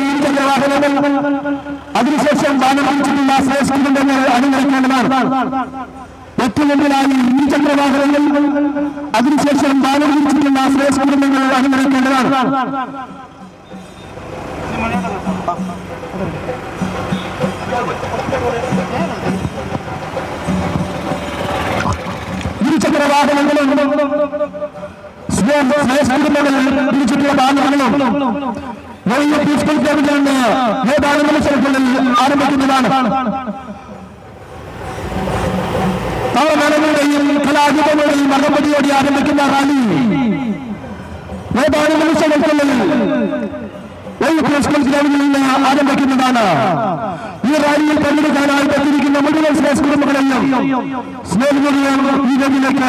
ഇരുചക്ര വാഹനങ്ങൾ അതിനുശേഷം കുടുംബങ്ങൾ അണിനിരക്കേണ്ടതാണ്. ഏറ്റവും കൂടുതലായി ഇരുചക്ര വാഹനങ്ങൾ അതിനുശേഷം പിടിച്ചിട്ടുള്ള ശ്രേഷ്ഠ ഇരുചക്ര വാഹനങ്ങളും തിരിച്ചിട്ടുള്ള വാഹനങ്ങളും വലിയ പീസ്ഫുൾ ക്ലബിലാണ് ഏതാനും മത്സരങ്ങളിൽ ആരംഭിക്കുന്നതാണ്. താളമേളങ്ങളുടെയും കലാരൂപങ്ങളുടെയും അകമ്പടിയോടെ ആരംഭിക്കുന്ന റാലി ഏതാണ് നിമിഷങ്ങൾക്കുള്ളിൽ വലിയ പീസ്ഫുൾ ക്ലബിൽ നിന്ന് ആരംഭിക്കുന്നതാണ്. ഈ റാലിയിൽ പങ്കെടുക്കാനായി പറ്റിയിരിക്കുന്ന മുഴുവൻ സ്നേഹ കുടുംബങ്ങളെയും സ്നേഹിതരെയും ഈ വേദിയിലേക്ക്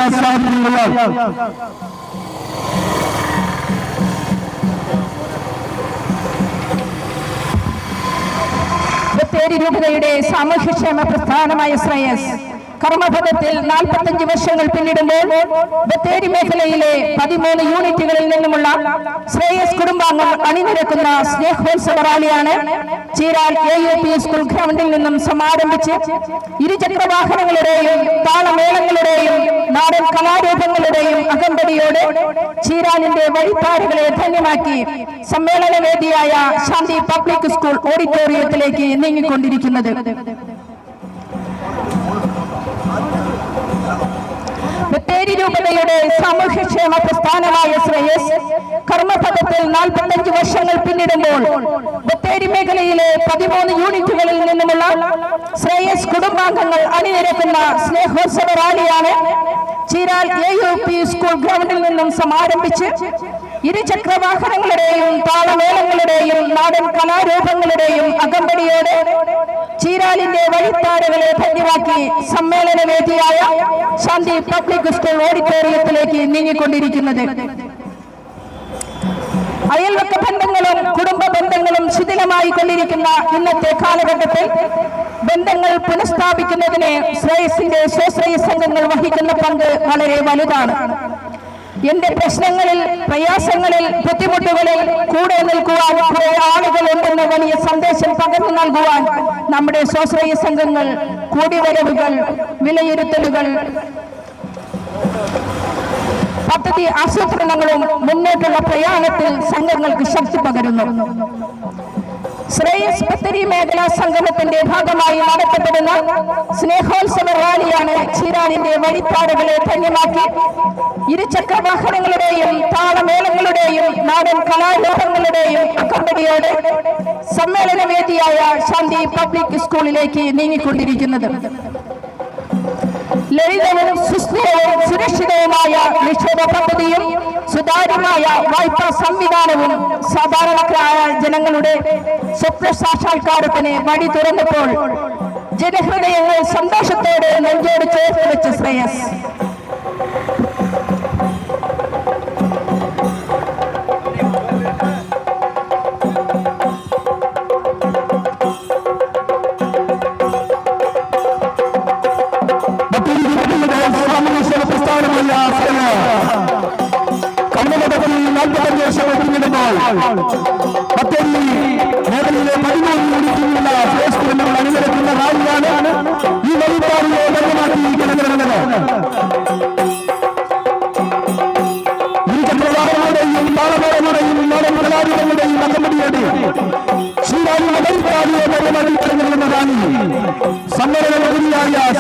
ബത്തേരി രൂപതയുടെ സാമൂഹ്യക്ഷേമ പ്രസ്ഥാനമായ ശ്രേയസ്. കർമ്മപഥത്തിൽ നാൽപ്പത്തഞ്ച് വർഷങ്ങൾ പിന്നിടുമ്പോൾ ബത്തേരി മേഖലയിലെ പതിമൂന്ന് യൂണിറ്റുകളിൽ നിന്നുമുള്ള ശ്രേയസ് കുടുംബാംഗങ്ങൾ അണിനിരക്കുന്ന സ്നേഹോത്സവ റാലിയാണ് Cheeral A U P school ഗ്രൗണ്ടിൽ നിന്നും സമാരംഭിച്ച് ഇരുചക്ര വാഹനങ്ങളുടെയും താളമേളങ്ങളുടെയും നാടൻ കലാരൂപങ്ങളുടെയും അകമ്പടിയോടെ ചീരാലിന്റെ വഴിപ്പാടുകളെ ധന്യമാക്കി സമ്മേളന വേദിയായ ശാന്തി പബ്ലിക് സ്കൂൾ ഓഡിറ്റോറിയത്തിലേക്ക് നീങ്ങിക്കൊണ്ടിരിക്കുന്നത്. ബത്തേരി രൂപതയുടെ സാമൂഹ്യക്ഷേമ പ്രസ്ഥാനമായ ശ്രേയസ് കർമ്മപഥത്തിൽ നാൽപ്പത്തഞ്ച് വർഷങ്ങൾ പിന്നിടുമ്പോൾ ബത്തേരി മേഖലയിലെ പതിമൂന്ന് യൂണിറ്റുകളിൽ നിന്നുമുള്ള ശ്രേയസ് കുടുംബാംഗങ്ങൾ അണിനിരക്കുന്ന സ്നേഹോത്സവ റാലിയാണ് Cheeral A U P school ഗ്രൗണ്ടിൽ നിന്നും സമാരംഭിച്ച് ഇരുചക്ര വാഹനങ്ങളുടെയും താളമേളങ്ങളുടെയും നാടൻ കലാരൂപങ്ങളുടെയും അകമ്പടിയോടെ ചീരാലിന്റെ വഴിത്താരകളെ ധന്യമാക്കി സമ്മേളന വേദിയായ ശാന്തി പബ്ലിക് സ്കൂൾ ഓഡിറ്റോറിയത്തിലേക്ക് നീങ്ങിക്കൊണ്ടിരിക്കുന്നത്. അയൽവക്ക ബന്ധങ്ങളും കുടുംബ ബന്ധങ്ങളും ശിഥിലമായി കൊണ്ടിരിക്കുന്ന ഇന്നത്തെ കാലഘട്ടത്തിൽ ബന്ധങ്ങൾ പുനഃസ്ഥാപിക്കുന്നതിന് ശ്രേയസിന്റെ സ്വാശ്രയ സംഘങ്ങൾ വഹിക്കുന്ന പങ്ക് വളരെ വലുതാണ്. എന്റെ പ്രശ്നങ്ങളിൽ പ്രയാസങ്ങളിൽ ബുദ്ധിമുട്ടുകളിൽ കൂടെ നിൽക്കുവാൻ കുറെ ആളുകൾ ഉണ്ടെന്ന വലിയ സന്ദേശം പകർന്നു നൽകുവാൻ നമ്മുടെ സ്വാശ്രയ സംഘങ്ങൾ കൂടിവരവുകൾ വിലയിരുത്തലുകൾ പദ്ധതി ആസൂത്രണങ്ങളും മുന്നോട്ടുള്ള പ്രയാണത്തിൽ സംഘങ്ങൾക്ക് ശക്തി പകരുന്നു. ശ്രേയസ് പത്തരി മേഖലാ സംഗമത്തിന്റെ ഭാഗമായി നടത്തപ്പെടുന്ന സ്നേഹോത്സവ റാലിയാണ് ചീരാനിന്റെ വഴിപ്പാടുകളെ ധന്യമാക്കി ഇരുചക്ര വാഹനങ്ങളുടെയും താളമേളങ്ങളുടെയും നാടൻ കലാരൂപങ്ങളുടെയും അക്കമ്പടിയോടെ സമ്മേളന വേദിയായ ശാന്തി പബ്ലിക് സ്കൂളിലേക്ക് നീങ്ങിക്കൊണ്ടിരിക്കുന്നത്. ലളിതവും സുസ്ഥിരവും സുരക്ഷിതവുമായ നിക്ഷേപ പദ്ധതിയും സുതാര്യമായ വായ്പാ സംവിധാനവും സാധാരണക്കാരായ ജനങ്ങളുടെ സ്വപ്ന സാക്ഷാത്കാരത്തിന് വഴി തുറന്നപ്പോൾ ജനഹൃദയങ്ങൾ സന്തോഷത്തോടെ നെഞ്ചോട് ചേർത്ത് വെച്ച ശ്രേയസ്.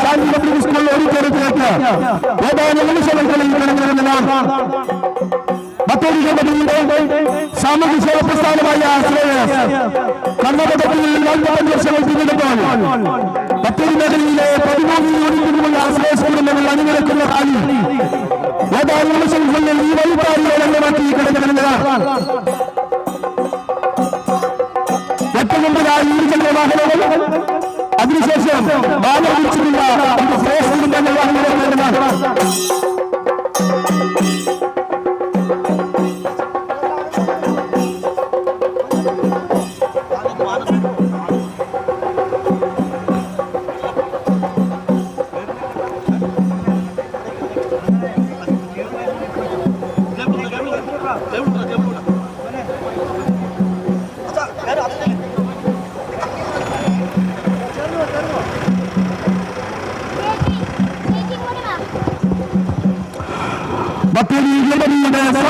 ശാന്തി പബ്ലിക് സ്കൂൾ ഓഡിറ്റോറിയത്തിലേക്ക് ഏതാനും നിമിഷങ്ങൾക്കുള്ളിൽ കിടന്നിരുന്നതാണ് ബത്തേരി രൂപതയുടെ സാമൂഹ്യ സേവ പ്രസ്ഥാനമായ ശ്രേയസ് കർണാടകത്തിൽ നാൽപ്പത്തഞ്ച് വർഷങ്ങൾ പിന്നിടുമ്പോൾ ബത്തേരി മേഖലയിലെ പതിമൂന്ന് യൂണിറ്റിനുമുള്ള ശ്രേയസ് കുടുംബങ്ങൾ അണിനിരക്കുന്ന കാലി ഏതാനും നിമിഷങ്ങൾക്കുള്ളിൽ ഈ വഴിപാടിയെ ധന്യമാക്കി കിടന്നിരുന്നതാണ് മുമ്പതായി ഇരുചക്ര വാഹനങ്ങൾ. അതിനുശേഷം ബാലവിളിച്ചിട്ടുള്ള ശ്രേഷ്ഠ കുടുംബങ്ങൾ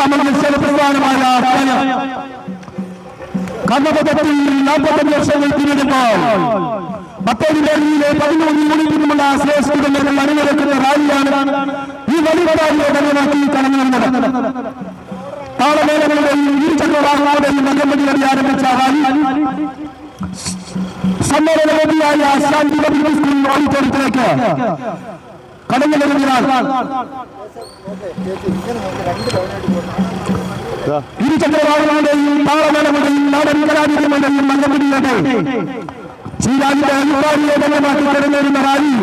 ഗണപതിയുടെ സാമഞ്ജസ്യ പ്രധാനമായ കർമ്മപഥത്തിൽ നാൽപ്പത്തഞ്ച് വർഷങ്ങൾ പിന്നിടുമ്പോൾ ബത്തേരി മേഖലയിലെ പതിമൂന്ന് യൂണിറ്റിനുമുള്ള ശ്രേഷ്ഠകൾ അണിനിരക്കുന്ന റാലിയാണ് ഈ വലിയ റാലിയെ ധന്യമാക്കി കടന്നു വരുന്നത് താളമേളകളുടെയും ഇരുചക്രവാഹനങ്ങളുടെയും വഴി ആരംഭിച്ച റാലി സമ്മേളന ശാന്തി ഓഡിറ്റോറിയത്തിലേക്ക് കടന്നു വരുന്നതിനാൽ ഇരുചക്രവാഹനങ്ങളുടെയും താളമേളകളുടെയും നാടൻ കലാവിധങ്ങളുടെയും നല്ലമതിയുടെ ശ്രീരാജിന്റെ അഭിപ്രായ കടന്നു വരുന്ന റാലി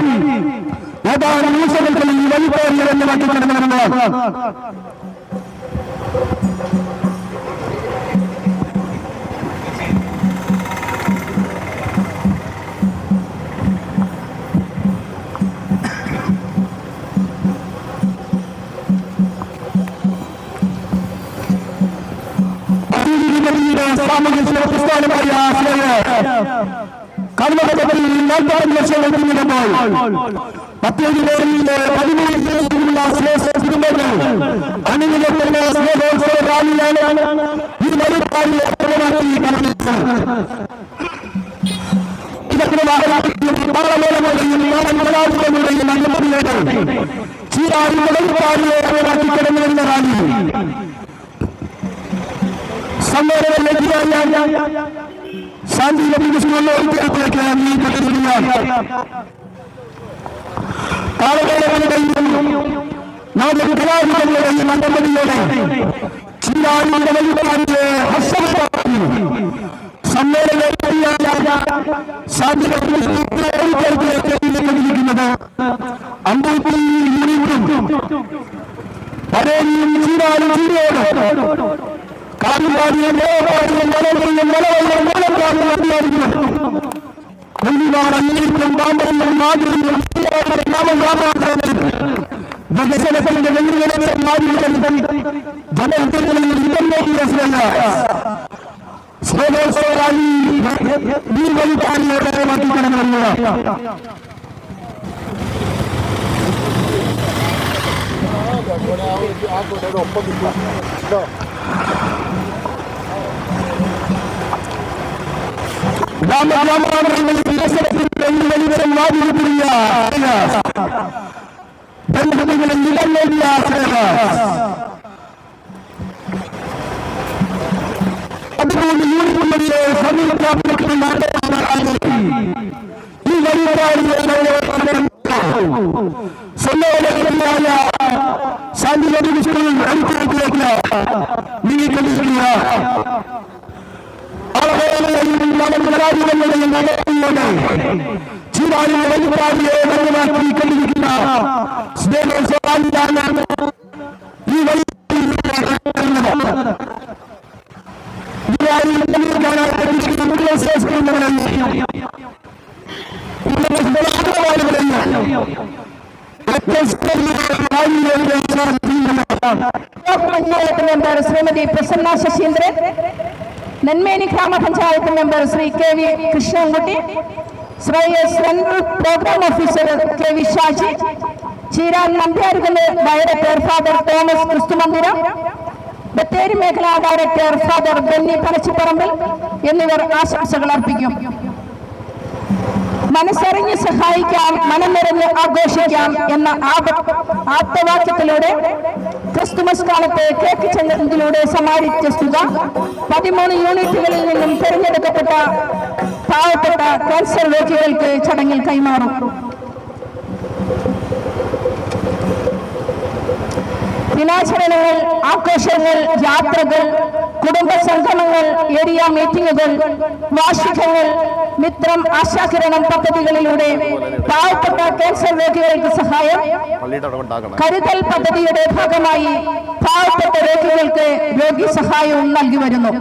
ഏതാനും നിമിഷങ്ങൾക്കുള്ളിൽ വലിപ്പേറിയ ധന്യമാക്കി കടന്നു സാമൂഹ്യ പ്രസ്ഥാനമായ കർമ്മപദ്ധതിയിൽ നാൽപ്പത്തഞ്ച് വർഷങ്ങൾ പിന്നിടുമ്പോൾ പത്തേഴ് പേരിലെ പതിമൂന്ന് ദിവസത്തിലുള്ള ശ്രേഷ്ഠ കുടുംബങ്ങൾ അണിനിരക്കുന്ന സ്നേഹോത്സവ റാലിയാണ് ഈ മറുപാടിയെ ഫലമാക്കി കടന്നത് ഇതൊക്കെ പാളമേളങ്ങളുടെയും നാടൻകലാപുരങ്ങളുടെയും അനുമതിയുടെ സമ്മേളനത്തിലെത്തിയാൽ ശാന്തി ലഭിക്കുന്നത് അമ്പൂപ്പി യൂണിറ്റും പരേരിയും ചീരാളും ചീരയോടും കാലുപാടിയും മേലപാടിയും മലകളിലും മലവെള്ളം മൂലക്കാരും അധികാരികളും കുഞ്ഞിനാട് അന്വേഷിക്കും പാമ്പറിയും മാതിരിയും വികസനത്തിന്റെ വെല്ലുവിളികളെ മാതിരികളും ജനഹിതങ്ങളിൽ ഇന്റർനെറ്റ് സ്നേഹോത്സവരായി ഈ വഴിക്കാരിയുടെ മാറ്റി കടന്നു രാമരാമാവരണങ്ങളിൽ വികസനത്തിന്റെ ഈ ബന്ധുക്കളിൽ ഇടം നേടിയ അതുകൊണ്ട് യൂണിറ്റുകളിലെ സമീപ ഈ വഴിപാടിയെ സമ്മേളനമായ ശാന്തി ലഭിക്കുന്ന അനുഭവത്തിലേക്ക് നീങ്ങിക്കൊണ്ടിരിക്കുക ചീരാളിയെ വഴിപാടിയെ വരവാക്കി കൊണ്ടിരിക്കുന്ന സ്നേഹസ്വാമിയാണ് ഈ വഴി block panchayat member Shrimati Prasanna Sasheendran Nenmeni gramapanchayat member Shri K V Krishnankutty Shri central programme officer K V Shaji Cheeran Nambyarukal director father Thomas Kristumandiram Bathery മേഖലാ ഡയറക്ടർ ഫാദർ ബെന്നി പനച്ചിപ്പറമ്പിൽ എന്നിവർ ആശംസകൾ അർപ്പിക്കും. മനസ്സറിഞ്ഞ് സഹായിക്കാം മനം നിറഞ്ഞ് ആഘോഷിക്കാം എന്ന ആപ- ആപ്തവാക്യത്തിലൂടെ ക്രിസ്തുമസ് കാലത്ത് കേക്ക് ചെന്നതിലൂടെ സമാരിച്ച സ്തുത പതിമൂന്ന് യൂണിറ്റുകളിൽ നിന്നും തിരഞ്ഞെടുക്കപ്പെട്ട പാവപ്പെട്ട ക്യാൻസർ രോഗികൾക്ക് ചടങ്ങിൽ കൈമാറും. ദിനാചരണങ്ങൾ ആഘോഷങ്ങൾ യാത്രകൾ കുടുംബ സംഗമങ്ങൾ ഏരിയ മീറ്റിംഗുകൾ വാർഷികങ്ങൾ മിത്രം ആശാകിരണം പദ്ധതികളിലൂടെ പാവപ്പെട്ട ക്യാൻസർ രോഗികൾക്ക് സഹായം കരുതൽ പദ്ധതിയുടെ ഭാഗമായി പാവപ്പെട്ട രോഗികൾക്ക് രോഗി സഹായവും നൽകി വരുന്നു.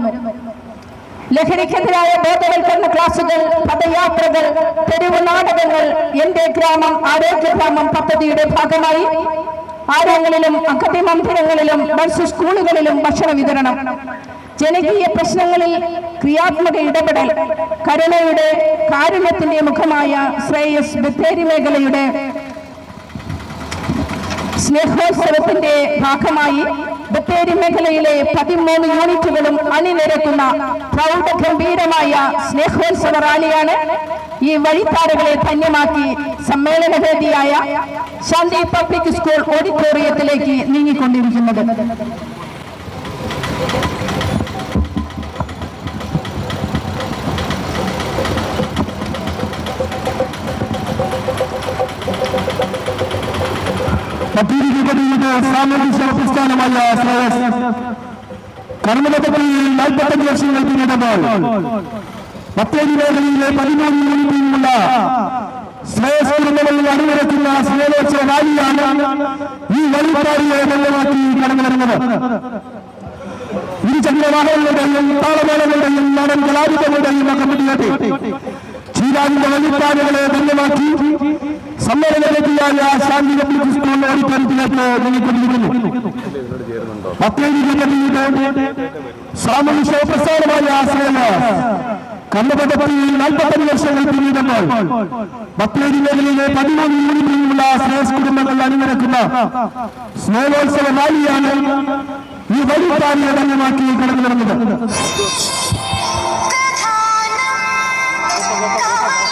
ലഹരിക്കെതിരായ ബോധവൽക്കരണ ക്ലാസുകൾ പദയാത്രകൾ തെരുവ് നാടകങ്ങൾ എന്റെ ഗ്രാമം ആരോഗ്യ ഗ്രാമം പദ്ധതിയുടെ ഭാഗമായി ആരങ്ങളിലും അഗതി മന്ദിരങ്ങളിലും മത്സ്യ സ്കൂളുകളിലും ഭക്ഷണ വിതരണം. ജനകീയ പ്രശ്നങ്ങളിൽ ക്രിയാത്മക ഇടപെടൽ കരുണയുടെ കാരുണ്യത്തിന്റെ മുഖമായ ശ്രേയസ് ബത്തേരി മേഖലയുടെ സ്നേഹോത്സവത്തിന്റെ ഭാഗമായി ബത്തേരി മേഖലയിലെ പതിമൂന്ന് യൂണിറ്റുകളും അണിനിരക്കുന്ന പ്രൗഢഗംഭീരമായ സ്നേഹോത്സവ റാലിയാണ് ഈ വഴിത്താരകളെ ധന്യമാക്കി സമ്മേളനവേദിയായ ശാന്തി പബ്ലിക് സ്കൂൾ ഓഡിറ്റോറിയത്തിലേക്ക് നീങ്ങിക്കൊണ്ടിരിക്കുന്നത്. സാമൂഹ്യ പ്രസ്ഥാനമായ ശ്രേയസ്. കർമ്മപദ്ധതിയിൽ നാൽപ്പത്തഞ്ച് വർഷങ്ങൾ പിന്നിടുമ്പോൾ ബത്തേരി മേഖലയിലെ പതിമൂന്ന് യൂണിറ്റിലുള്ള ശ്രേയസ് കുടുംബങ്ങളിൽ അണിനിരക്കുന്ന സ്നേഹോത്സവ റാലിയാണ് ഈ വഴിപാടിയെ ധന്യമാക്കി കടന്നു വരുന്നത് ഇരുചക്രവാഹനങ്ങളുടെയും താളമേളങ്ങളുടെയും നാടൻ കലാരൂപങ്ങളുടെയും കമ്മിറ്റിയാട്ടെ ചീരാവിന്റെ വഴിപാടുകളെ ധന്യമാക്കി സമ്മേളനവേദിയായ ശാന്തി പബ്ലിക് സ്കൂൾ ഓഡിറ്റോറിയത്തിലേക്ക് നീങ്ങിക്കൊണ്ടിരിക്കുന്നു ജില്ലയുടെ സാമൂഹ്യ പ്രസ്ഥാനമായ ശ്രേയ കർമ്മപദ്ധതിയിൽ നാൽപ്പത്തഞ്ച് വർഷങ്ങൾ പിന്നീടുമ്പോൾ ബത്തേരി മേഖലയിലെ പതിമൂന്ന് യൂണിറ്റിലുള്ള സ്നേഹ കുടുംബങ്ങൾ അണിനിരക്കുന്ന സ്നേഹോത്സവ റാലിയാണ് ഈ വഴിപാടിയെ ധന്യമാക്കി കടന്നു വരുന്നത് വിഘ്നേശ്വരം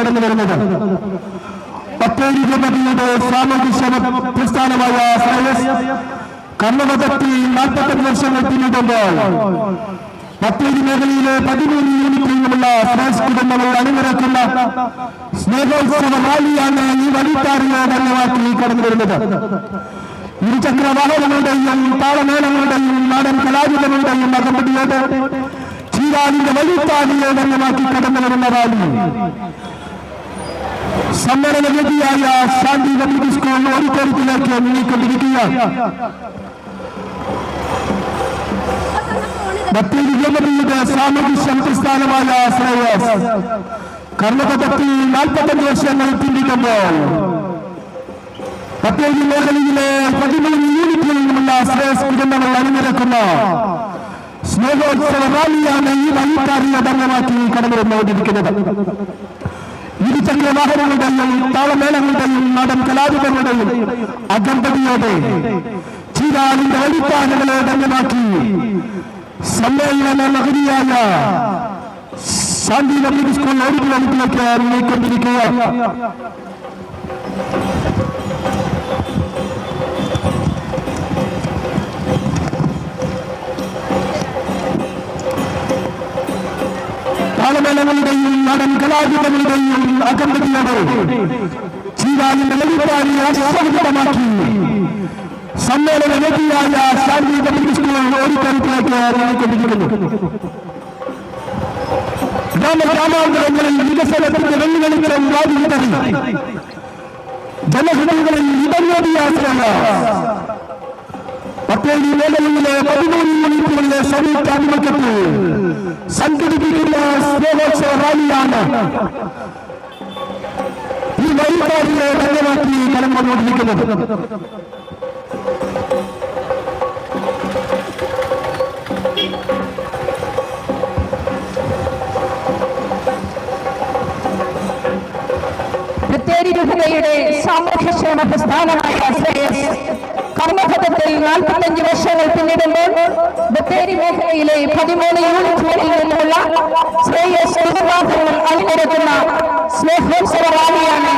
കടന്നു വരുന്നത്. ബത്തേരി ജനതയുടെ സാമൂഹ്യ പ്രസ്ഥാനമായ കർമ്മപദ്ധതി നാൽപ്പത്തഞ്ച് വർഷങ്ങൾ പിന്നിടുമ്പോൾ ബത്തേരി മേഖലയിലെ പതിമൂന്ന് യൂണിറ്റുകളുമുള്ള ശ്രേയസ് കുടുംബങ്ങൾ അണിനിരക്കുന്ന സ്നേഹോത്സവ റാലിയാണ് ഈ വഴിപാടിനെ ധന്യമാക്കി കടന്നു വരുന്നത്. ഇരുചക്ര വാഹനങ്ങളുടെയും താളമേളങ്ങളുടെയും നാടൻ കലാരൂപങ്ങളുടെയും അകമ്പടിയോട് ചീരാലിന്റെ വഴിപ്പാടിയെ ധന്യമാക്കി കടന്നു വരുന്ന റാലി. സമ്മേളന വേദിയായ ശാന്തി പബ്ലിക് സ്കൂൾ ഓഡിറ്റോറിയത്തിലേക്ക് നീങ്ങിക്കൊണ്ടിരിക്കുകയാണ്. ബത്തേരി ഗവൺമെന്റിന്റെ സാമൂഹ്യ പ്രസ്ഥാനമായ ശ്രേയസ് കർണാടകത്തിൽ നാൽപ്പത്തഞ്ച് വർഷങ്ങൾ പിന്നിട്ടുമ്പോൾ ബത്തേരി മേഖലയിലെ പതിമൂന്ന് യൂണിറ്റിൽ നിന്നുള്ള ശ്രേയസ് കുടുംബങ്ങൾ അണിനിരക്കുന്ന സ്നേഹോത്സവ റാലിയാണ് ഈ വഴിക്കാരിയെ ധന്യമാക്കി കടന്നു വന്നുകൊണ്ടിരിക്കുന്നത് ഇരുചക്ര വാഹനങ്ങളുടെയും താളമേളങ്ങളുടെയും നാടൻ കലാരൂപങ്ങളുടെയും അകമ്പടിയോടെ ചീരാളിന്റെ വഴിപ്പാടുകളെ ധന്യമാക്കി സമ്മേളന നഗരിയായ ശാന്തി പബ്ലിക് സ്കൂൾ ഓഡിറ്റോറിയത്തിലേക്ക് നീങ്ങിക്കൊണ്ടിരിക്കുകയാണ് താളമേളങ്ങളുടെയും നടൻ കലാരൂപങ്ങളുടെയും അകമ്പതിയോടെ ചീരാനി അശ്വതമാക്കി സമ്മേളന വേദിയായ ശാന്തി പബ്ലിക് സ്കൂൾ ഓഡിറ്റോറിയത്തിലേക്ക് ഇറങ്ങിക്കൊണ്ടിരിക്കുന്നു. ഗ്രാമഗ്രാമാന്തരങ്ങളിൽ വികസനത്തിന്റെ വെല്ലുവിളികളും വാദിതറി ജനഹൃദയങ്ങളിൽ ഇടവേദിയാശ്രയ ഈ മേഖലയിലെ പതിമൂന്ന് യൂണിറ്റുകളിലെ സംയുക്താധിപത്യത്തിൽ സംഘടിപ്പിക്കുന്ന സ്നേഹോത്സവ റാലിയാണ് ഈ വഴിപാടിനെ ധന്യമാക്കി കലം വന്നുകൊണ്ടിരിക്കുന്നത് ബത്തേരി രൂപതയുടെ സാമൂഹ്യക്ഷേമ പ്രസ്ഥാനമായ കർമ്മപഥത്തിൽ നാൽപ്പത്തഞ്ച് വർഷങ്ങൾ പിന്നിടുമ്പോൾ ബത്തേരി മേഖലയിലെ പതിമൂന്ന് യൂണിറ്റുകളിൽ നിന്നുള്ള ശ്രേയസ് കുടുംബാംഗങ്ങൾ അണിനിരക്കുന്ന സ്നേഹോത്സവ റാലിയാണ്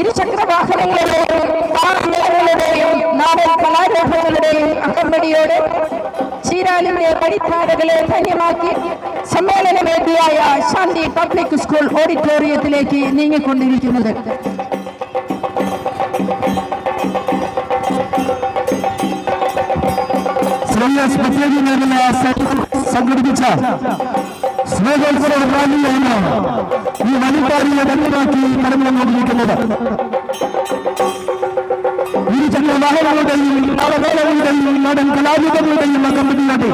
ഇരുചക്ര വാഹനങ്ങളുടെയും വാഹനങ്ങളുടെയും നാടൻ കലാരൂപങ്ങളുടെയും അകമ്പടിയോടെ ചീരാലിന്റെ വഴിത്താരകളെ ധന്യമാക്കി സമ്മേളന വേദിയായ ശാന്തി പബ്ലിക് സ്കൂൾ ഓഡിറ്റോറിയത്തിലേക്ക് നീങ്ങിക്കൊണ്ടിരിക്കുന്നത്. ശ്രേയസ് ബത്തേരി മേഖല സംഘടിപ്പിച്ച സ്നേഹോത്സവ റാലിയാണ് ഈ വഴിപാടിയെ വ്യക്തമാക്കി കടന്നു വന്നുകൊണ്ടിരിക്കുന്നത് ഇരുചക്ര വാഹനങ്ങളുടെയും നാളവേളകളുടെയും നാടൻ കലാരൂപങ്ങളുടെയും അകമ്പടിയോടെ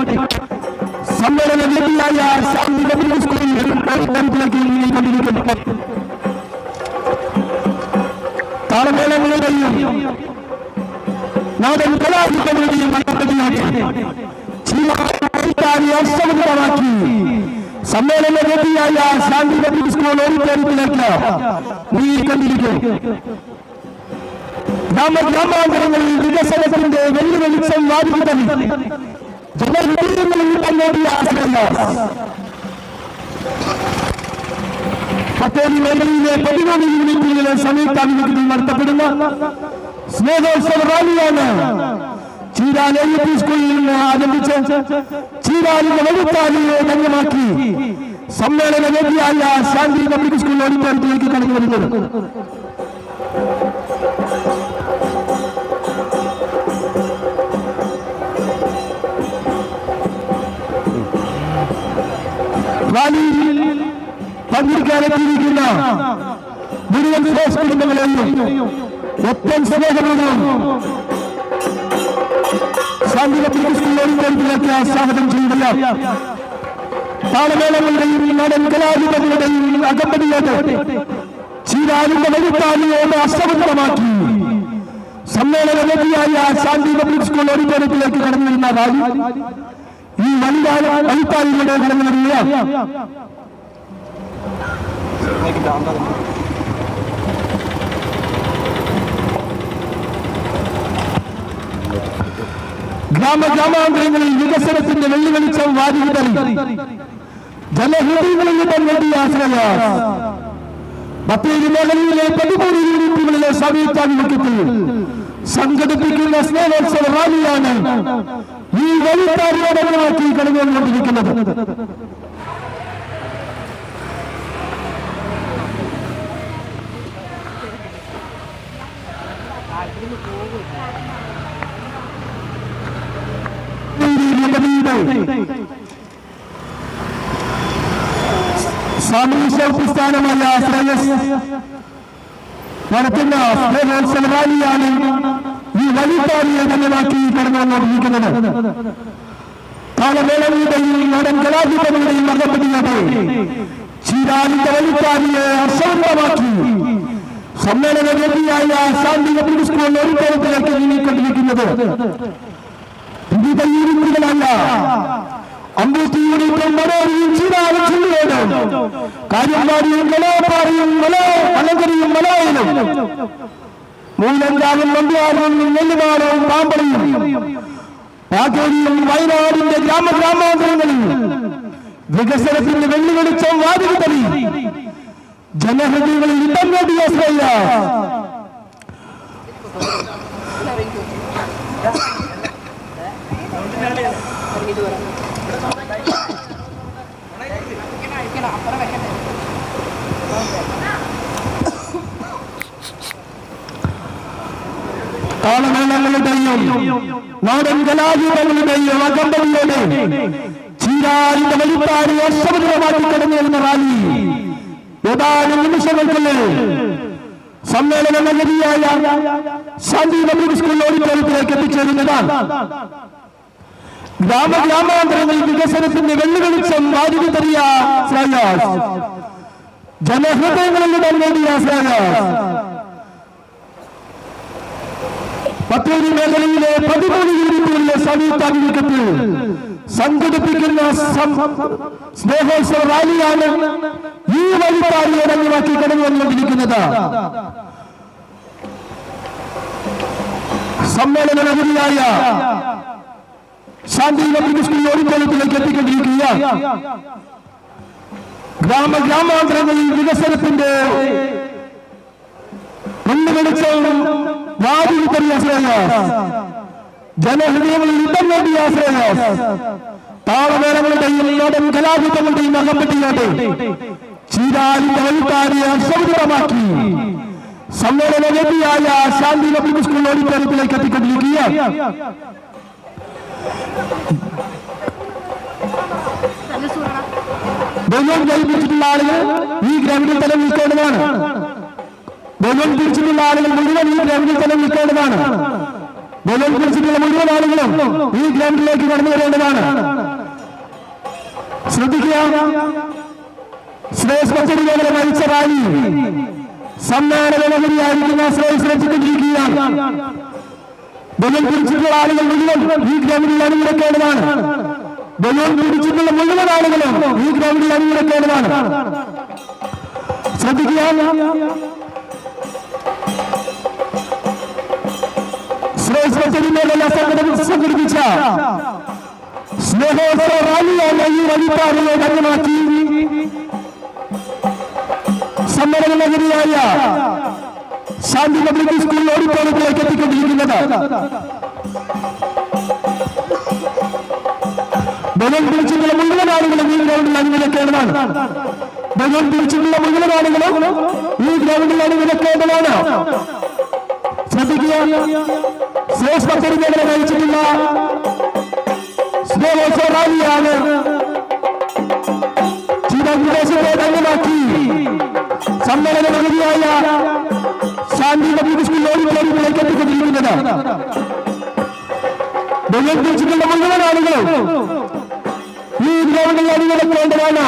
സമ്മേളന വേദിയായ ശാന്തി പബ്ലിക് സ്കൂളിൽ ഓഡിറ്റോറിയത്തിലേക്ക് നീങ്ങിക്കൊണ്ടിരിക്കുന്നു. താളമേളങ്ങളുടെയും നാടൻ അകമ്പടിയോടെ അഷ്ടമുദ്രമാക്കി സമ്മേളന വേദിയായ ശാന്തി പബ്ലിക് സ്കൂൾ ഓഡിറ്റോറിയത്തിലേക്ക് നീങ്ങിക്കൊണ്ടിരിക്കും ഗ്രാമഗ്രാമാന്തരങ്ങളിൽ വികസനത്തിന്റെ വെല്ലുവിളിച്ചം വാദിതം ജനഹൃദയങ്ങളിൽ തന്നോടിയ ആശയല്ല പത്തേരി മേഖലയിലെ പതിമൂന്ന് യൂണിറ്റുകളിലെ സംയുക്താഭിമുഖ്യത്തിൽ നടത്തപ്പെടുന്ന സ്നേഹോത്സവ റാലിയാണ്. ചീരാൽ എ പി സ്കൂളിൽ നിന്ന് ആരംഭിച്ച് ചീരാലിന്റെ വഴിത്താലിയെ ധന്യമാക്കി സമ്മേളന വേദിയായ ശാന്തി പബ്ലിക് സ്കൂൾ ഓഡിറ്റോറിയത്തിലേക്ക് കടന്നു വരുന്നത്. റാലിയിൽ പങ്കെടുക്കാനെത്തിയിരിക്കുന്ന മുഴുവൻ കുടുംബങ്ങളെയും സ്കൂൾ ഓഡിറ്റോറിയത്തിലേക്ക് സ്വാഗതം ചെയ്യുകയാണ് താളമേളങ്ങളുടെയും നടൻ കലാരൂപങ്ങളുടെയും അകമ്പടിയോടെ ചീരാലിന്റെ വഴിത്താലിയോട് അഷ്ടബന്ധമാക്കി സമ്മേളന വേദിയായ ശാന്തി പബ്ലിക് സ്കൂൾ ഓഡിറ്റോറിയത്തിലേക്ക് കടന്നു വരുന്ന റാലി ഈ വനിതാ വഴിത്താലിലൂടെ കടന്നു വരികയാണ് ഗ്രാമഗ്രാമാന്തരങ്ങളിൽ വികസനത്തിന്റെ വെള്ളിവെളിച്ചം വാരിവിതറി. ജനഹൃദയങ്ങളിൽ നിന്നും വേണ്ടി ആശ്രയ. ബത്തേരി മേഖലയിലെ പതിമൂന്ന് യൂണിറ്റുകളിലെ സംയുക്താഭിമുഖ്യത്തിൽ സംഘടിപ്പിക്കുന്ന സ്നേഹോത്സവ റാലിയാണ് ഈ വഴിത്താരിയോടൊപ്പമാക്കി കടന്നുകൊണ്ടിരിക്കുന്നത്. സാമൂഹ്യ പ്രസ്ഥാനമായ ശ്രേയസ് നടത്തുന്ന റാലിയാണ് ഈ വലിപ്പാലിയെ ധന്യമാക്കി കടന്നുകൊണ്ടിരിക്കുന്നത് കാലവേളയുടെയും നടൻ കലാരൂപങ്ങളുടെയും അകമ്പടിയോടെ ചീരാലിന്റെ വലിപ്പാലിയെ അസംഭവമാക്കി സമ്മേളന വേദിയായ ശാന്തി പബ്ലിക് സ്കൂൾ തരത്തിലേക്ക് നീങ്ങിക്കൊണ്ടിരിക്കുന്നത്. യൂണിറ്റുകളല്ല അമ്പൂത്തി യൂണിറ്റും മനോരിയും ചീരാലും ചുള്ളിയോടും കാര്യന്മാരിയും മലയപ്പാറിയും മല അലങ്കരിയും മലയിലും മൂലങ്കാവും നമ്പ്യാരും നെല്ലുപാടവും പാമ്പളിയും പാക്കേരിയും വയനാടിന്റെ ഗ്രാമഗ്രാമാന്തരങ്ങളിൽ വികസനത്തിന്റെ വെല്ലുവിളിച്ചം വാതിൽ ജനഹൃദയങ്ങളിൽ ഇടം നേടിയ ശ്രേയ താളമേളങ്ങളുടെയും നാടൻ കലാരൂപങ്ങളുടെയും അകമ്പടിയോടെ ചീരാരിന്റെ വലിപ്പാടി അശ്വതമാക്കി കടന്നു വരുന്ന റാലി. ഏതാനും നിമിഷങ്ങൾക്കുള്ളിൽ സമ്മേളന നഗരിയായ പബ്ലിക് സ്കൂൾ ഓഡിറ്റോറിയത്തിലേക്ക് എത്തിച്ചേരുന്നതാണ്. ഗ്രാമ ഗ്രാമാന്തരങ്ങളിൽ വികസനത്തിന്റെ വെല്ലുവിളിച്ചം വാതിരി തെറിയ ശ്രേയാസ് ജനഹൃദയങ്ങളിലൂടെ നേടിയ ശ്രേയാസ് പത്തേരി മേഖലയിലെ പതിമൂന്ന് യൂണിറ്റുകളിലെ സംയുക്താഭിമുഖ്യത്തിൽ സംഘടിപ്പിക്കുന്ന സ്നേഹോത്സവ റാലിയാണ് ഈ വഴിപാടിയെ അടങ്ങിവാക്കി കടന്നു വന്നുകൊണ്ടിരിക്കുന്നത് സമ്മേളന നഗരിയായ ശാന്തി ഓഡിറ്റോറിയത്തിലേക്ക് എത്തിക്കൊണ്ടിരിക്കുക ഗ്രാമ ഗ്രാമാന്തരങ്ങളിൽ വികസനത്തിന്റെ വെള്ളുവെളിച്ചം വാതിൽ തെറിയ ശ്രേയസ് ജനഹൃദയങ്ങളിൽ ഇടം നേടിയ ശ്രേയസ് താളമേളങ്ങളുടെയും നാടൻ കലാരൂപങ്ങളുടെയും അകമ്പട്ടിയോടെ ചീരാലിന്റെ വഴിപ്പാടിയെ അസൗകര്യമാക്കി സമ്മേളന വേദിയായ ശാന്തി പബ്ലിക് സ്കൂൾ ഓഡിറ്റോറിയത്തിലേക്ക് എത്തിക്കൊണ്ടിരിക്കുക ബലൂൺ ജയിപ്പിച്ചിട്ടുള്ള ആളുകൾ ഈ ഗ്രൗണ്ടിൽ തന്നെ നിൽക്കേണ്ടതാണ്. ബലൂൺ പിടിച്ചിട്ടുള്ള ആളുകൾ മുഴുവൻ ഈ ഗ്രൗണ്ടിൽ തന്നെ നിൽക്കേണ്ടതാണ്. ബലൂൺ പിടിച്ചിട്ടുള്ള മുഴുവൻ ആളുകളും ഈ ഗ്രൗണ്ടിലേക്ക് കടന്നു വരേണ്ടതാണ്. ശ്രദ്ധിക്കുക. ശ്രേയസ് പച്ചടി കേവല മരിച്ച റാലി. സമ്മേളന നഗരിയായിരിക്കുന്ന ശ്രേയസ് രക്ഷിക്കൊണ്ടിരിക്കുകയാണ് ബലൂൺ പിടിച്ചിട്ടുള്ള ആളുകൾ മുഴുവൻ ഈ ഗ്രൗണ്ടിൽ അണിനിരക്കേണ്ടതാണ്. ബലൂൺ പിടിച്ചിട്ടുള്ള മുഴുവൻ ആളുകളും ഈ ഗ്രൗണ്ടിൽ അണിനിരക്കേണ്ടതാണ്. ശ്രദ്ധിക്കുക. സംഘടന സംഘടിപ്പിച്ച സ്നേഹോത്സവ റാലിയാണ് ഈ വഴിപാടിനെ ധന്യമാക്കി സമ്മേളന നഗരിയായ ശാന്തി പബ്ലിക് സ്കൂൾ ഓഡിറ്റോറിയത്തിലേക്ക് എത്തിക്കൊണ്ടിരിക്കുന്നത് ബലം പിടിച്ചിട്ടുള്ള മുഴുവൻ ആളുകളും ഈ ഗ്രൗണ്ടിൽ അനുവദിക്കേണ്ടതാണ് ബലം പിടിച്ചിട്ടുള്ള മുഴുവൻ ആളുകളും ഈ ഗ്രൗണ്ടിൽ അനുവദിക്കേണ്ടതാണ് ശ്രദ്ധിക്കുക. ശ്രേഷ്ഠ പെരുമേഖല നയിച്ചിട്ടുള്ള സ്നേഹോത്സവ റാലിയാണ്. ചിരവിദേശത്തെ ധന്യമാക്കി സമ്മേളന പദ്ധതിയായ ശാന്തി സ്കൂൾ ഓഡിറ്റോറിയത്തിലേക്ക് എത്തിക്കൊണ്ടിരിക്കുന്നത് ബഹുമാനിച്ചിട്ടുള്ള മുഴുവൻ ആളുകളും ഈ ഗ്രൗണ്ടിൽ അണിനിരക്കേണ്ടതാണ്.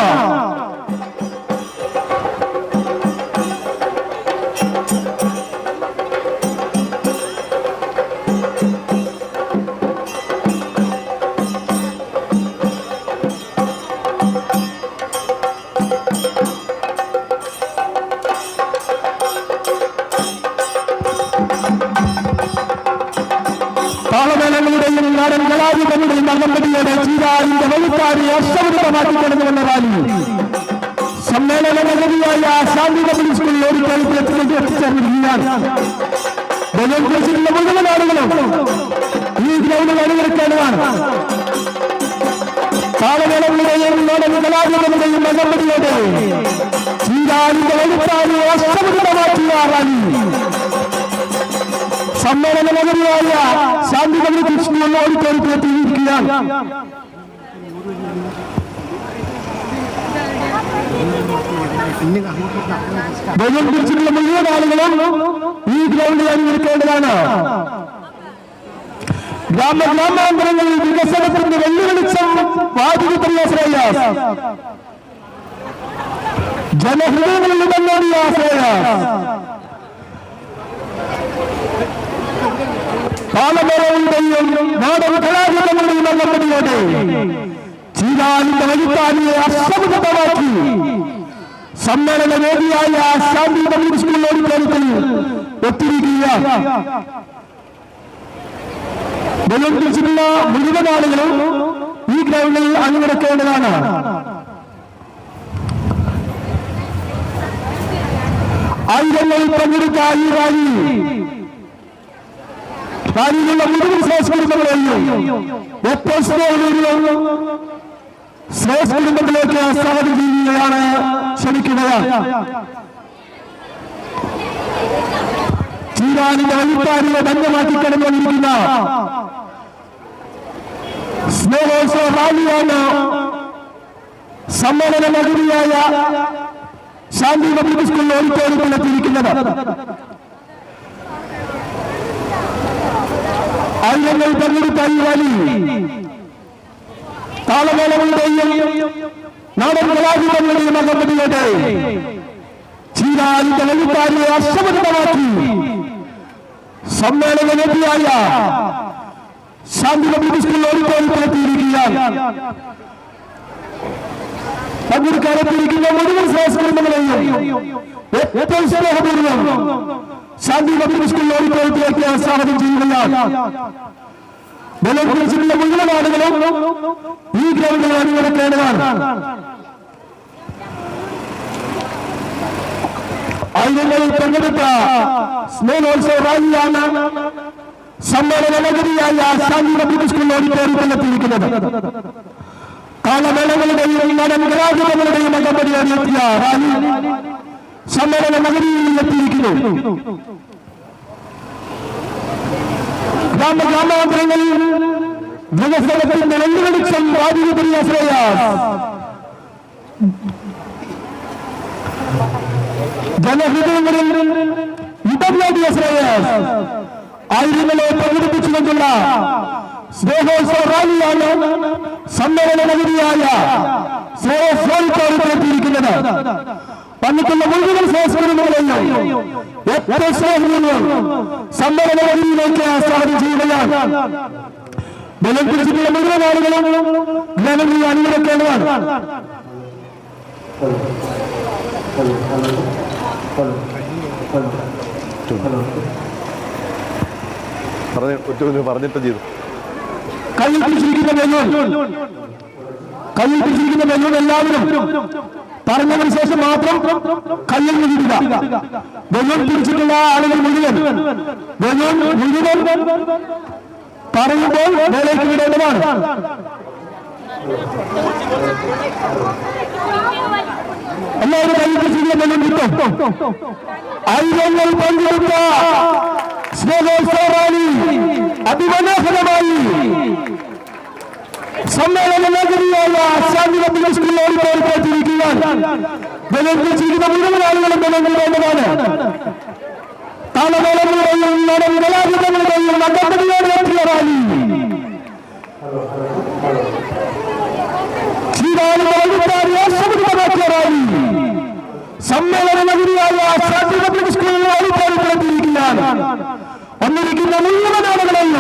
നാടൻ കലാരൂപങ്ങളുടെയും അകമ്പടിയോടെ ചീരാലിന്റെ വഴിപ്പാടി അഷ്ടവൃത്തമാക്കി കടന്നു വന്ന റാലി. സമ്മേളന നഗരിയായ ശാന്തി പബ്ലിക് ഒരു ഓഡിറ്റോറിയത്തിൽ എത്തിച്ചേർന്നിരിക്കുകയാണ് ബലം കുറിച്ചിട്ടുള്ള മുഴുവൻ ആളുകളും ഈ ഗ്രൗണ്ടിൽ അണിനിരക്കേണ്ടതാണ് താളമേളങ്ങളുടെയും നാടൻ കലാരൂപങ്ങളുടെയും അകമ്പടിയോടെ ചീരാലിന്റെ വഴിപ്പാടി അഷ്ടവൃത്തമാക്കിയ റാലി. സമ്മേളന നഗരിയായ ശാന്തി നഗരി സ്കൂൾ ഓഡിറ്റോറിയത്തിൽ എത്തിയിരിക്കുകയാണ് ബലൂൺ പിടിച്ചിട്ടുള്ള മുഴുവൻ ആളുകളും ഈ ഗ്രൗണ്ടിൽ അനുകരിക്കേണ്ടതാണ് ഗ്രാമ ഗ്രാമാന്തരങ്ങളിൽ വികസനത്തിന്റെ വെല്ലുവിളിച്ചം വാതിരി പ്രയാശ്രയാസ് ജനഹൃദയങ്ങളിൽ നിന്നോടിയ ശ്രേയാസ് പാലമരങ്ങളുടെയും നാടൻ കലാരൂപങ്ങളുടെയും അംഗമ്പടിയോടെ ചീരാലിന്റെ വഴിത്താലിയെ അസമുഖമാക്കി സമ്മേളന വേദിയായ ശാന്തി പബ്ലിക് സ്കൂൾ ഓഡിറ്റോറിയത്തിൽ ഒത്തിരിക്കുക. ബലൂൺ പിടിച്ചിട്ടുള്ള മുഴുവൻ ആളുകളും ഈ ഗ്രൗണ്ടിൽ അണിനിരക്കേണ്ടതാണ്. ആയിരങ്ങൾ പങ്കെടുത്ത ഈ റാലി റാലിയിലുള്ള മുഴുവൻ സ്നേഹപൂർവം ശ്രേഷ്ഠ കുടുംബത്തിലേക്ക് ചെയ്യുകയാണ്. ക്ഷണിക്കുന്നത് ചീരാനിന്റെ വഴിപ്പാടിയെ ബന്ധമാക്കി കിടന്നുകൊണ്ടിരിക്കുന്ന സ്നേഹോത്സവ റാലിയാണ് സമ്മേളന നഗരിയായ ശാന്തി പബ്ലിക് സ്കൂൾ ഓഡിറ്റോറിയത്തിലെത്തിയിരിക്കുന്നത് ആയിരങ്ങൾ പങ്കെടുത്ത ഈ റാലി. താളമേളങ്ങളുടെയും നാടൻ കലാരൂപങ്ങളുടെയും അകമ്പടിയുടെ ചീരാലിന്റെ വഴിപ്പാടിയെ അശ്വതമാക്കി സമ്മേളന നദിയായ ശാന്തി പബ്ലിക് സ്കൂൾ ഓഡിറ്റോറിയത്തിലെത്തിയിരിക്കുകയാണ് പങ്കെടുക്കാനെത്തിയിരിക്കുന്ന മുഴുവൻ സംസ്കൃതങ്ങളെയും ഏറ്റവും സ്നേഹപൂർവം ശാന്തി പബ്ലിക് സ്കൂൾ ഓഡിറ്റോറിയത്തിലേക്ക് സ്വാഗതം ചെയ്യുകയാണ്. ബലം കുറിച്ചിട്ടുള്ള മുഴുവൻ ആളുകളും ഈ ഗ്രൗണ്ടിൽ അണിനിരക്കേണ്ടതാണ്. ആയിരങ്ങളിൽ പങ്കെടുത്ത സ്നേഹോത്സവ റാലിയാണ് സമ്മേളന നഗരിയായ ശാന്തി പബ്ലിക് സ്കൂൾ ഓഡിറ്റോറിയത്തിലെത്തിയിരിക്കുന്നത് കാലമേളങ്ങളുടെയും നടൻ കലാരൂപങ്ങളുടെയും എത്തിയ റാലി. സമ്മേളന നഗരിയിൽ എത്തിയിരിക്കുന്നു. ഗ്രാമഗ്രാമാന്തരങ്ങളിൽ വികസനത്തിന്റെ വെല്ലുവിളിച്ചം വെളിച്ചം രാജീവപ്രിയ ശ്രേയാസ് ജനഹൃദയങ്ങളിൽ ഇടം നേടിയ ശ്രേയസ് ആയിരങ്ങളെ പ്രകടിപ്പിച്ചുകൊണ്ടുള്ള സ്നേഹോത്സവ റാലിയാണ് സമ്മേളന നഗരിയായ ശ്രേയസ് ഓഡിറ്റോറിയത്തിലെത്തിയിരിക്കുന്നത് വന്നിട്ടുള്ള മുഴുവൻ ശ്രേഷ്ഠകുടുംബങ്ങളെയും ഏറ്റവും സ്നേഹപൂർവം സമ്മേളന നഗരിയിലേക്ക് സ്വാഗതം ചെയ്യുകയാണ് ബലം പിടിച്ചിട്ടുള്ള മുഴുവൻ ആളുകളും ജനങ്ങൾ അണിനിരക്കേണ്ടതാണ് പറഞ്ഞിട്ട് ചെയ്തു. കയ്യിൽ പിടിച്ചിരിക്കുന്ന ബലൂൺ കയ്യിൽ പിടിച്ചിരിക്കുന്ന ബലൂൺ എല്ലാവരും പറഞ്ഞതിന് ശേഷം മാത്രം കയ്യിൽ നിന്നിടുക വെള്ളം പിടിച്ചിട്ടുള്ള ആളുകൾ മുഴുവൻ വെള്ളം മുഴുവൻ പറയുമ്പോൾ വേലയ്ക്ക് വിടേണ്ടതാണ്. എല്ലാവരും കയ്യിൽ കിട്ടും. ആയിരങ്ങൾ പങ്കെടുത്ത സ്നേഹോത്സവമായി അതിമനോഹരമായി സമ്മേളന നഗരിയായ ശാന്തി പബ്ലിക് സ്കൂൾ ഓഡിറ്റോറിയത്തിലെത്തിയിരിക്കുകയാണ് ജീവിത മുഴുവൻ ആളുകളും ജനങ്ങൾ വേണ്ടതാണ് താളമേളങ്ങളുടെയും നടൻ കലാരൂപങ്ങളുടെയും അകമ്പടിയോടെ എത്തിയ റാലി. സമ്മേളന നഗരിയായ ശാന്തി പബ്ലിക് സ്കൂൾ ഓഡിറ്റോറിയത്തിലെത്തിയിരിക്കുകയാണ് വന്നിരിക്കുന്ന മുഴുവൻ ആളുകളെയും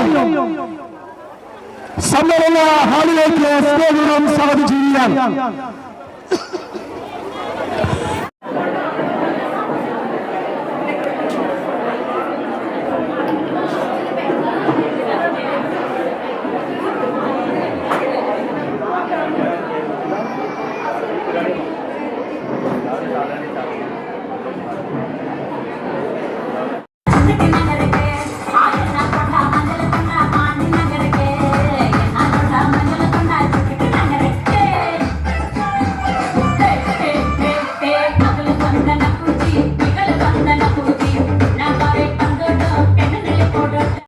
സമ്മേളന ഹാളിലേക്ക് സ്നേഹപൂർവം സ്വാഗതം ചെയ്യുകയാണ്